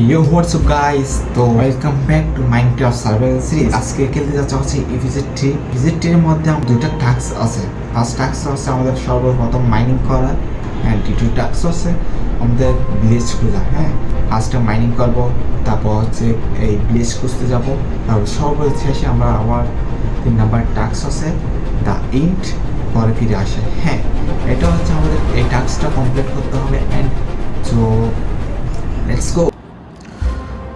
ইয়ো what's up guys তো welcome back to Minecraft survival series আজকে খেলতে যাচ্ছে হচ্ছে এই ভিজিট ট্রি ভিজিট ট্রির মধ্যে আমার দুইটা টাস্ক আছে। ফার্স্ট টাস্ক হচ্ছে আমাদের সর্বপ্রথম মাইনিং করা অ্যান্ড দ্বিতীয় টাস্ক হচ্ছে আমাদের ভিলেজ খোঁজা হ্যাঁ? ফার্স্টে মাইনিং করব, তারপর হচ্ছে এই ভিলেজ খুঁজতে যাব। তারপর সর্বশেষে আমরা আবার তিন নাম্বার টাস্ক আছে দ্য ইন্ট পরে ফিরে আসে হ্যাঁ? এটা হচ্ছে আমাদের এই টাস্কটা কমপ্লিট করতে হবে অ্যান্ড সো লেটস গো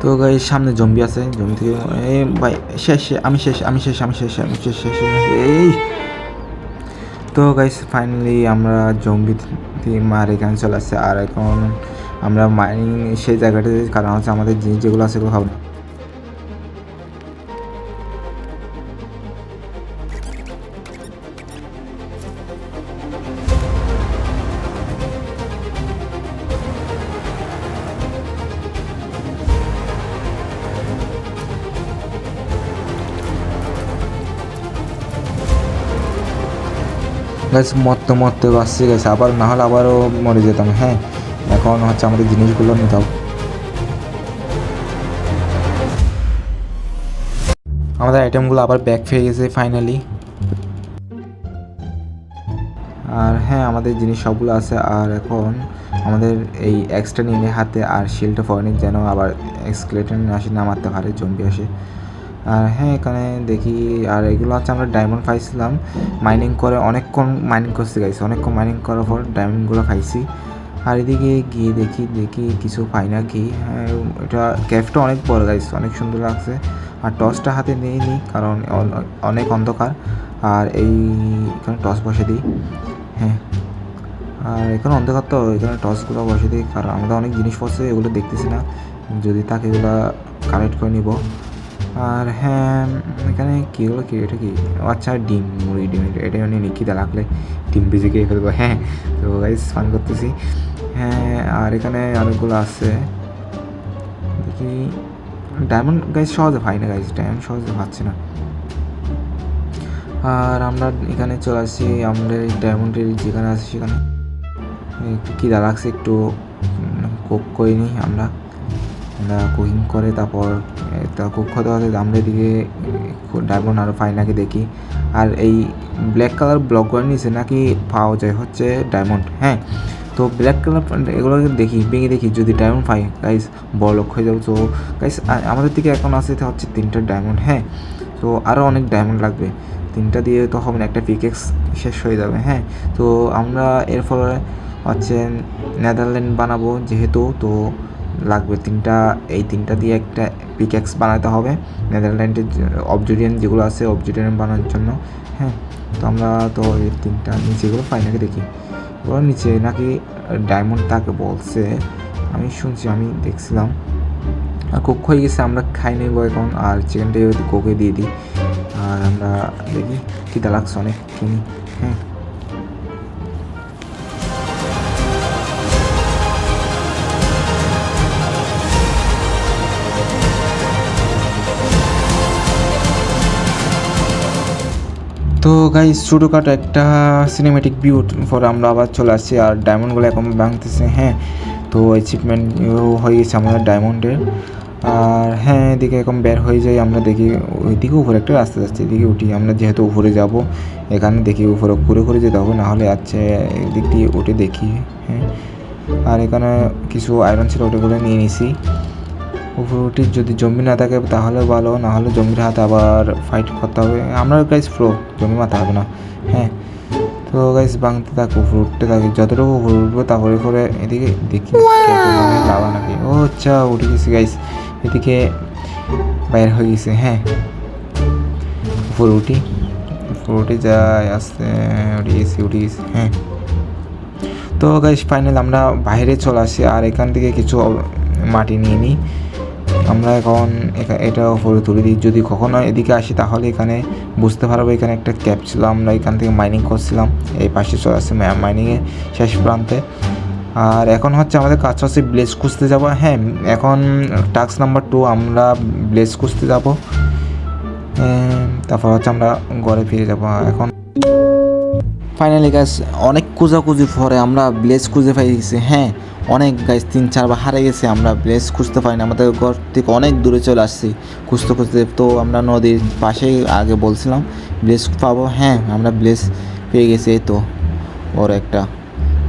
তো গাই সামনে জম্বি আছে। জম্বি থেকে, এই ভাই, শেষ আমি শেষ আমি শেষ আমি শেষ আমি শেষ শেষ এই। তো গাইস ফাইনালি আমরা জম্বি মার এখানে চলে আসছে। আর এখন আমরা মাইনিং সেই জায়গাটাতে, কারণ হচ্ছে আমাদের জিনিস যেগুলো আছে সেগুলো খাব গাছ মরতে মরতে বাঁচছে গেছে আবার না হলে আবারও মরে যেতাম হ্যাঁ? এখন হচ্ছে আমাদের জিনিসগুলো নিতে হবে। আমাদের আইটেমগুলো আবার ব্যাক পেয়ে গেছে ফাইনালি আর হ্যাঁ আমাদের জিনিস সবগুলো আছে, আর এখন আমাদের এই এক্সট্রা নিয়ে হাতে আর শিলটা ফরেনিক যেন আবার এক্সকেলেটর আসে না মারতে পারে জম্বি আসে। আর হ্যাঁ এখানে দেখি, আর এগুলো হচ্ছে আমরা ডায়মন্ড পাইছিলাম মাইনিং করে অনেকক্ষণ মাইনিং করতে গেছি অনেকক্ষণ মাইনিং করার পর ডায়মন্ডগুলো খাইছি। আর এদিকে গিয়ে দেখি দেখি কিছু পাই না কি। হ্যাঁ এটা ক্যাফটা অনেক বড় গাইছে অনেক সুন্দর লাগছে। আর টর্চটা হাতে নিয়ে নিই কারণ অনেক অন্ধকার। আর এই, এখানে টর্চ বসে দিই। হ্যাঁ আর এখানে অন্ধকার তো, এখানে টর্চগুলো বসে দিই। কারণ আমাদের অনেক জিনিসপত্র এগুলো দেখতেছি না। যদি তাকে এগুলো কালেক্ট করে নিব। আর হ্যাঁ এখানে কী হলো কি? এটা কি? আচ্ছা ডিম, মুড়ি, ডিম, এটা- মানে নিকিতে রাখলে ডিম ভিজে খেয়ে ফেলব। হ্যাঁ তো গাইজ ফান করতেছি। হ্যাঁ আর এখানে অনেকগুলো আছে। দেখি। ডায়মন্ড গাইস সহজে পাই না গাইস ডায়মন্ড সহজে পাচ্ছি না। আর আমরা এখানে চলে আসছি, আমাদের ডায়মন্ডের যেখানে আছে সেখানে। একটু খিদা লাগছে একটু কোক করে নিই আমরা। আমরা কুকিং করে, তারপর একটা কুক হতে হতে আমরা এদিকে ডায়মন্ড আর ফাইনাকে দেখি। আর এই ব্ল্যাক কালার ব্লকগুলো নিচে নাকি পাওয়া যায়, হচ্ছে ডায়মন্ড হ্যাঁ? তো ব্ল্যাক কালার এগুলো দেখি, ভেঙে দেখি, যদি ডায়মন্ড পাই গাইস বড় লোক হয়ে যাব। তো গাইস আমাদের দিকে এখন আছে হচ্ছে তিনটা ডায়মন্ড হ্যাঁ? তো আরও অনেক ডায়মন্ড লাগবে। তিনটা দিয়ে তো হবে না, একটা পিকেক্স শেষ হয়ে যাবে হ্যাঁ? তো আমরা এর ফলে হচ্ছে নেদারল্যান্ড বানাবো যেহেতু, তো লাগবে তিনটা, এই তিনটা দিয়ে একটা পিকেক্স বানাতে হবে। নেদারল্যান্ডের অবজুডিয়ান যেগুলো আছে অবজুডিয়ান বানানোর জন্য হ্যাঁ? তো আমরা তো এই তিনটা নিচেগুলো পাই নাকি দেখি। ওরা নিচে নাকি ডায়মন্ড তাকে বলছে, আমি শুনছি, আমি দেখছিলাম। আর কুক হয়ে গেছে, আমরা খাই নেব এখন। আর চিকেনটা কোকে দিয়ে দিই। আর আমরা দেখি খিদা লাগছে অনেক কিনি হ্যাঁ? তো গাইস ছোটোখাটো একটা সিনেমেটিক ভিউ পর আমরা আবার চলে আসছি আর ডায়মন্ডগুলো এখন ভাঙতেছে হ্যাঁ। তো অ্যাচিভমেন্ট হয়ে গেছে আমাদের ডায়মন্ডের আর হ্যাঁ এদিকে এখন বের হয়ে যাই, আমরা দেখি ওইদিকে উপরে একটা রাস্তা যাচ্ছে, এদিকে উঠি। আমরা যেহেতু উপরে যাব, এখানে দেখি উপরে ঘুরে ঘুরে যেতে হবে নাহলে আছে এদিক দিয়ে উঠে দেখি হ্যাঁ। আর এখানে কিছু আয়রন ছিল, ওটাগুলো নিয়ে নিছি। উপরে উঠি যদি জম্বি না থাকে তাহলে ভালো না হলে জম্বির হাতে আবার ফাইট করতে হবে। আমরা গাইস প্রো জমি মাথা হবে না। হ্যাঁ তো গাইস বাংতে থাকো উপরে উঠতে থাকি যতটুকু উপরে উঠবো তারপরে করে এদিকে দেখি লাভা নাকি। ও আচ্ছা উঠে গেছি গাইস এদিকে বাইর হয়ে গেছে হ্যাঁ। উপরে উঠি উপরে উঠে যাই আসতে উঠে গেছি উঠে গেছি হ্যাঁ। তো গাইস ফাইনাল আমরা বাইরে চলে আসি আর এখান থেকে কিছু মাটি নিয়ে নিই। আমরা এখন এখা- এটা উপরে তুলে দিই। যদি কখনো এদিকে আসি, তাহলে এখানে বুঝতে পারব এখানে একটা ক্যাপ ছিল। আমরা এখান থেকে মাইনিং করছিলাম। এই পাশে চলে আসছে মাইনিংয়ে শেষ প্রান্তে। আর এখন হচ্ছে আমাদের কাজ হচ্ছে ব্লেজ খুঁজতে যাব। হ্যাঁ এখন টাস্ক নাম্বার টু আমরা ব্লেজ খুঁজতে যাব। তারপর হচ্ছে আমরা ঘরে ফিরে যাব। এখন ফাইনালি গাছ অনেক খোঁজাখুঁজি পরে আমরা ব্লেজ খুঁজে পাইছি হ্যাঁ অনেক গাছ তিন, চারবার হারে গেছে আমরা ব্লেজ খুঁজতে পারিনি আমাদের ঘর থেকে অনেক দূরে চলে আসছি খুঁজতে খুঁজতে। তো আমরা নদীর পাশেই আগে বলছিলাম ব্লেজ পাবো? হ্যাঁ আমরা ব্লেজ পেয়ে গেছি, এই তো। ওর একটা।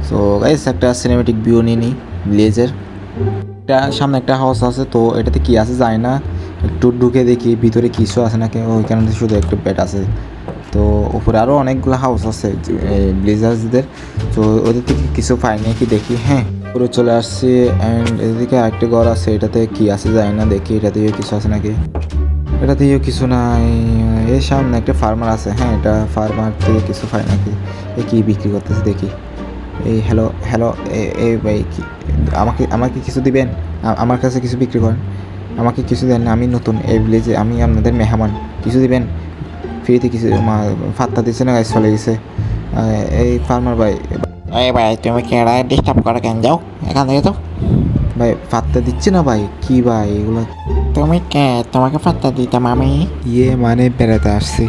তো গাইস একটা সিনেমেটিক ভিউ নিয়ে নিই ব্লেজের একটা সামনে একটা হাউস আছে, তো এটাতে কি আছে জানি না। একটু ঢুকে দেখি, ভিতরে কিছু আছে নাকি? ওইখানে শুধু একটু বেড আছে। তো উপরে আরও অনেকগুলো হাউস আছে ব্লিজার্সদের তো ওদের থেকে কিছু পাই নাকি দেখি হ্যাঁ। পুরো চলে আসছি অ্যান্ড এদিকে আরেকটা ঘর আছে এটাতে কি আছে জানি না দেখি এটাতেও কিছু আছে নাকি। এটাতেও কিছু নাই এর সামনে একটা ফার্মার আছে হ্যাঁ এটা ফার্মার থেকে কিছু পাই নাকি। এ কী বিক্রি করতেছে দেখি। এই হ্যালো হ্যালো এই ভাই কি আমাকে আমাকে কিছু দিবেন? আমার কাছে কিছু বিক্রি করেন। আমাকে কিছু দেন না, আমি নতুন এই ভিলেজে আমি আপনাদের মেহমান। কিছু দিবেন? ফ্রিতে কিছু মা- ফাত্তা দিচ্ছে না গাছ চলে গেছে। এই ফার্মার ভাই এই ভাই তুমি কেডা ডিস্টার্ব করে কেন? যাও এখান থেকে তো। ভাই ফাত্তা দিচ্ছে না ভাই? কি ভাই এগুলো? তুমি কে? তোমাকে পাত্তা দিতাম আমি। ইয়ে মানে বেড়াতে আসছি।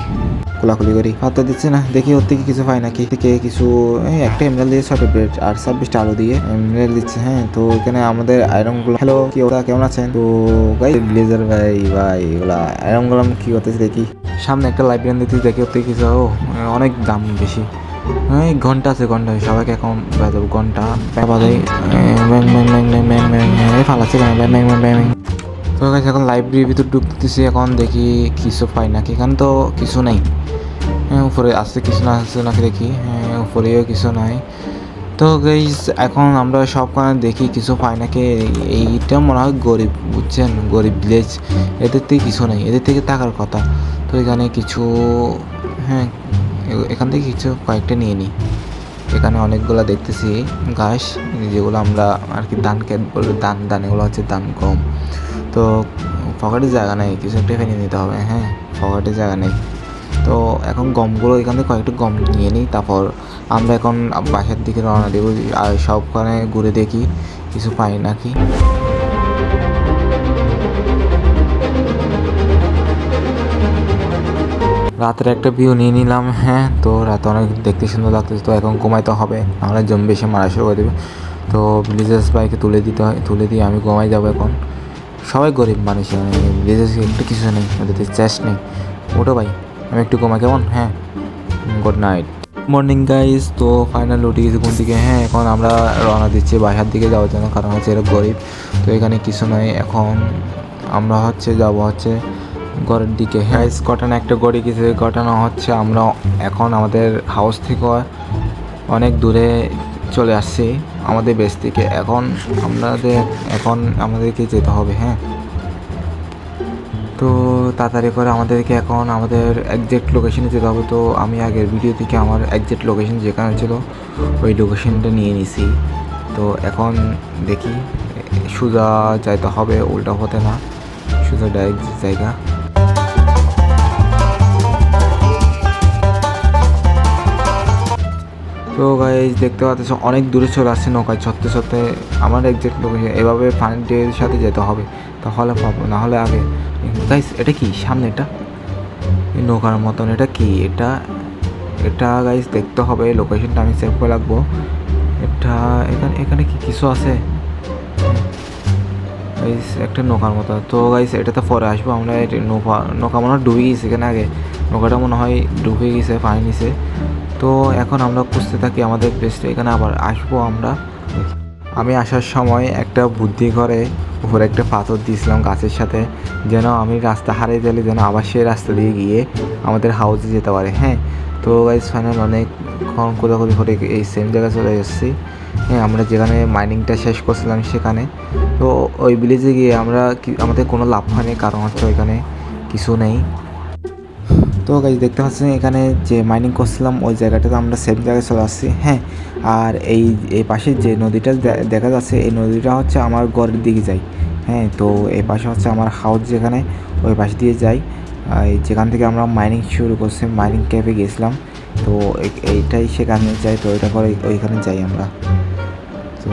কোলাকুলি করি। ফাত্তা দিচ্ছে না দেখি ওর থেকে কিছু পাই নাকি। থেকে কিছু এই একটা এমরাল দিয়ে ছটা ব্রেড আর ছাব্বিশটা আলু দিয়ে এমরাল দিচ্ছে হ্যাঁ। তো এখানে আমাদের আয়রনগুলো হ্যালো কি ওরা কেমন আছেন? তো ভাই ব্লেজার ভাই ভাই ওগুলা আয়রনগুলো আমি কি করতেছি দেখি। সামনে একটা লাইব্রেরি দিতে দেখি ওর থেকে কিছু, ও, অনেক দাম বেশি। এই ঘণ্টা আছে, ঘণ্টা সবাইকে এখন বাজাব, ঘণ্টা বাজাই ব্যাং ব্যাং ব্যাং ব্যাং তো এখন লাইব্রেরির ভিতর ঢুকতেছি, এখন দেখি কিছু পাই নাকি। এখানে তো কিছু নাই। উপরে আছে কিছু, না আছে নাকি দেখি। হ্যাঁ উপরেও কিছু নাই। তো গাইস এখন আমরা সবখানে দেখি কিছু পাই নাকি। এইটা মনে হয় গরিব, বুঝছেন? গরিব ভিলেজ এদের থেকে কিছু নেই, এদের থেকে থাকার কথা। তো এখানে কিছু হ্যাঁ এখান থেকে কিছু কয়েকটা নিয়ে নিই এখানে অনেকগুলো দেখতেছি। ঘাস, যেগুলো আমরা আর কি ধান ক্ষেত বলে ধান ধান, এগুলো হচ্ছে ধান গম। তো, পকেটে জায়গা নেই, কিছু একটা ফেলে নিতে হবে হ্যাঁ পকেটে জায়গা নেই। তো এখন গমগুলো এখান থেকে কয়েকটা গম নিয়ে নিই, তারপর আমরা এখন বাসার দিকে রওনা দেবো। আর সবখানে ঘুরে দেখি, কিছু পাই নাকি। রাতের একটা ভিউ নিয়ে নিলাম হ্যাঁ তো রাতে অনেক দেখতে সুন্দর লাগতেছে, তো এখন ঘুমাইতে হবে, নাহলে জম্বি এসে মারা শুরু করে দেবে। তো ব্লিজার্স বাইকে তুলে দিতে হয়, তুলে দিয়ে আমি ঘুমাই যাব এখন। সবাই গরিব মানুষ ব্লিজার্স একটু কিছু নেই, ওদের চেস্ট নেই। ওটো ভাই। আমি একটু ঘুমাই, কেমন? হ্যাঁ। গুড নাইট মর্নিং গাইজ তো ফাইনাল উঠে গেছি ঘুম থেকে হ্যাঁ এখন আমরা রওনা দিচ্ছি বাসার দিকে যাওয়ার জন্য, কারণ হচ্ছে এরা গরিব। তো এখানে কিছু নয় এখন আমরা হচ্ছে যাব হচ্ছে ঘরের দিকে। হ্যাঁ ঘটনা একটা গড়ে গেছে। ঘটনা হচ্ছে আমরা এখন আমাদের হাউস থেকে অনেক দূরে চলে আসছি, আমাদের বেস থেকে। এখন আমাদের, এখন আমাদেরকে যেতে হবে হ্যাঁ। তো তাড়াতাড়ি করে আমাদেরকে এখন আমাদের একজ্যাক্ট লোকেশনে যেতে হবে। তো আমি আগের ভিডিও থেকে আমার একজ্যাক্ট লোকেশন যেখানে ছিল, ওই লোকেশনটা নিয়ে নিছি। তো এখন দেখি, সোজা যাইতে হবে, উল্টা হতে না। সোজা ডাইরেক্ট জায়গা। তো গাইজ দেখতে পাচ্ছ, অনেক দূরে চলে আসছে নৌকায় ছত্তে ছত্তে আমার একজ্যাক্ট লোকেশন এভাবে পানির সাথে যেতে হবে, তাহলে পাবো না হলে আগে গাইস এটা কি? সামনে এটা? নৌকার মতন এটা কি? এটা এটা গাইস দেখতে হবে। লোকেশনটা আমি সেভ করে রাখব। এটা, এখানে এখানে কি কিছু আছে? গাইস একটা নৌকার মতো। তো গাইস এটাতে পরে আসব। আমরা নৌকা নৌকা মনে হয় ডুবে গেছে এখানে আগে। নৌকাটা মনে হয় ডুবে গেছে, পানি নিচে তো এখন আমরা খুঁজতে থাকি আমাদের প্লেসটা এখানে আবার আসব আমরা। আমি আসার সময় একটা বুদ্ধি করে উপরে একটা পাথর দিয়েছিলাম গাছের সাথে, যেন আমি রাস্তা হারিয়ে গেলে যেন আবার সেই রাস্তা দিয়ে গিয়ে আমাদের হাউসে যেতে পারে। হ্যাঁ তো গাইজ ফাইনাল অনেকক্ষণ কোথাও করে এই সেম জায়গায় চলে এসেছি। হ্যাঁ আমরা যেখানে মাইনিংটা শেষ করছিলাম সেখানে। তো ওই ভিলেজে গিয়ে আমরা আমাদের কোনো লাভ হয়নি, কারণ হচ্ছে ওইখানে কিছু নেই। তো গাইজ দেখতে পাচ্ছেন এখানে যে মাইনিং করছিলাম, ওই জায়গাটাতে আমরা সেম জায়গায় চলে আসছি হ্যাঁ? আর এই এই পাশে যে নদীটা দেখা যাচ্ছে, এই নদীটা হচ্ছে আমার ঘরের দিকে যাই হ্যাঁ? তো এই পাশে হচ্ছে আমার হাউস যেখানে, ওই পাশ দিয়ে যাই। যেখান থেকে আমরা মাইনিং শুরু করছি মাইনিং ক্যাবে গেছিলাম তো এইটাই সেখানে যাই, তো ওইটা করে ওইখানে যাই আমরা। তো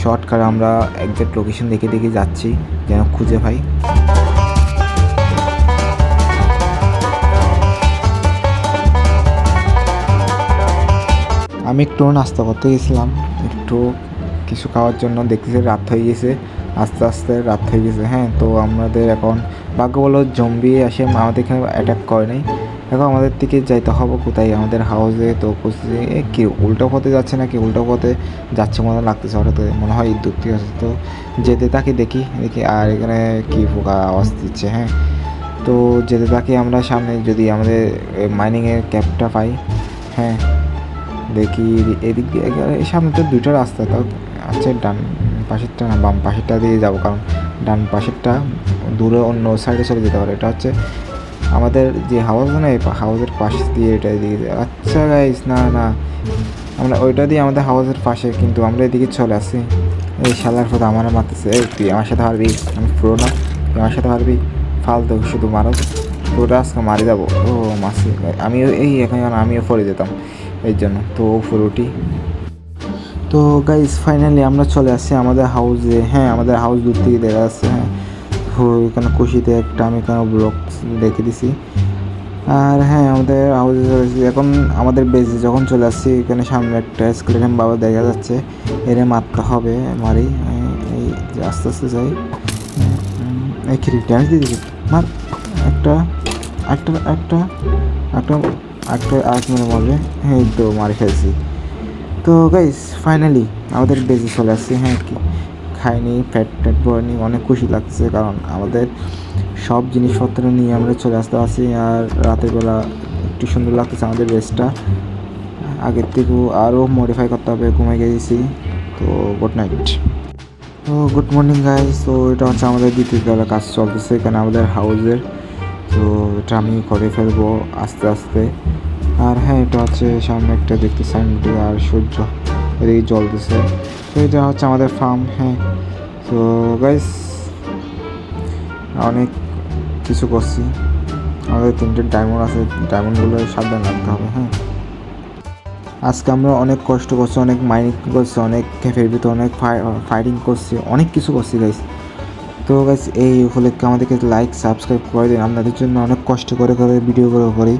শর্টকাট আমরা একজ্যাক্ট লোকেশন দেখে দেখে যাচ্ছি, যেন খুঁজে পাই। আমি একটু নাস্তা করতে গেছিলাম। একটু কিছু খাওয়ার জন্য দেখতেছি রাত হয়ে গেছে, আস্তে আস্তে রাত হয়ে গেছে হ্যাঁ তো আমাদের এখন ভাগ্য বলো জম্বি এসে আমাদের এখানে অ্যাটাক করে নাই। এখন আমাদের দিকে যাইতে হবে কোথায়? আমাদের হাউসে তো খুঁজছি এ কি উল্টো পথে যাচ্ছে নাকি উল্টো পথে যাচ্ছে মনে লাগতেছে হঠাৎ। মনে হয় থেকে আছে তো যেতে তাকে দেখি দেখি আর এখানে কি পোকা আওয়াজ দিচ্ছে হ্যাঁ। তো যেতে থাকি আমরা সামনে যদি আমাদের মাইনিংয়ের ক্যাবটা পাই হ্যাঁ দেখি এদিক দিয়ে এই সামনে তো দুইটা রাস্তা, তাও আছে ডান পাশেরটা না, বাম পাশেরটা দিয়ে যাব, কারণ ডান পাশেরটা দূরে অন্য সাইডে চলে যেতে পারে। এটা হচ্ছে আমাদের যে হাউস না হাউসের পাশ দিয়ে এটা এদিকে আচ্ছা গাইস না না। আমরা ওইটা দিয়ে আমাদের হাউসের পাশে কিন্তু আমরা এদিকে চলে আসি। এই শালার পথে আমার মারতেছে। এই, তুই আমার সাথে পারবি আমি পুরো না। তুই আমার সাথে পারবি ফালতু, শুধু মারো। তোরা আজকে মারি যাব। ও, মাসি। আমিও এই, এখন আমিও পড়ে যেতাম। এই জন্য। তো উঠি তো গাইজ ফাইনালি আমরা চলে আসছি আমাদের হাউসে হ্যাঁ আমাদের হাউস দূর থেকে দেখা যাচ্ছে হ্যাঁ। এখানে খুশিতে একটা আমি এখানে ব্লগ রেখে দিছি। আর হ্যাঁ আমাদের হাউসে চলে আসছি। এখন আমাদের বেজে যখন চলে আসছি, এখানে সামনে একটা স্কেলেটন বাবা দেখা যাচ্ছে। এরে মারতে হবে মারি। এই- আস্তে আস্তে যাই। এই একটা একটা একটা একটা একটা আরেক মেরে মরবে এই তো মারি ফেলছি তো গাইস ফাইনালি আমাদের বেজে চলে আসছে। হ্যাঁ কি খাইনি ফ্যাট ট্যাট পড়েনি, অনেক খুশি লাগছে কারণ আমাদের সব জিনিসপত্র নিয়ে আমরা চলে আসতে পারছি আর রাতের বেলা একটু সুন্দর লাগতেছে আমাদের বেসটা আগের থেকেও আরও মডিফাই করতে হবে ঘুমাই গেছি। তো গুড নাইট তো গুড মর্নিং গাইস তো এটা হচ্ছে আমাদের দ্বিতীয় তলা কাজ চলতেছে এখানে আমাদের হাউসের তো এটা আমি করে ফেলব আস্তে আস্তে। আর হ্যাঁ এটা হচ্ছে সামনে একটা দেখতে সাইনবোর্ড আর সূর্য এদিকে জ্বলতেছে। তো এটা হচ্ছে আমাদের ফার্ম হ্যাঁ। তো গাইস অনেক কিছু করছি। আমাদের তিনটে ডায়মন্ড আছে ডায়মন্ডগুলো সাবধান রাখতে হবে হ্যাঁ। আজকে আমরা অনেক কষ্ট করছি, অনেক মাইনিং করছি, অনেক ক্যাফের ভিতরে অনেক ফাইটিং করছি, অনেক কিছু করছি গাইস তো গাইস এই উপলক্ষে আমাদেরকে লাইক সাবস্ক্রাইব করে দিন। আপনাদের জন্য অনেক কষ্ট করে করে ভিডিওগুলো করে।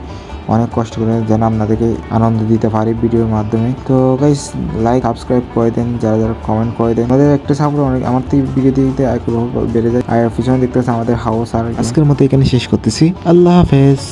অনেক কষ্ট করে যেন আপনাদেরকে আনন্দ দিতে পারি ভিডিওর মাধ্যমে। তো গাইস লাইক সাবস্ক্রাইব করে দেন, যারা যারা কমেন্ট করে দেন। আমাদের একটা সাপোর্ট অনেক, আমার থেকে ভিডিও দিতে আগ্রহ বেড়ে যায়। আর পিছনে দেখতে আমাদের হাউস আর আজকের মতো এখানে শেষ করতেছি। আল্লাহ হাফেজ।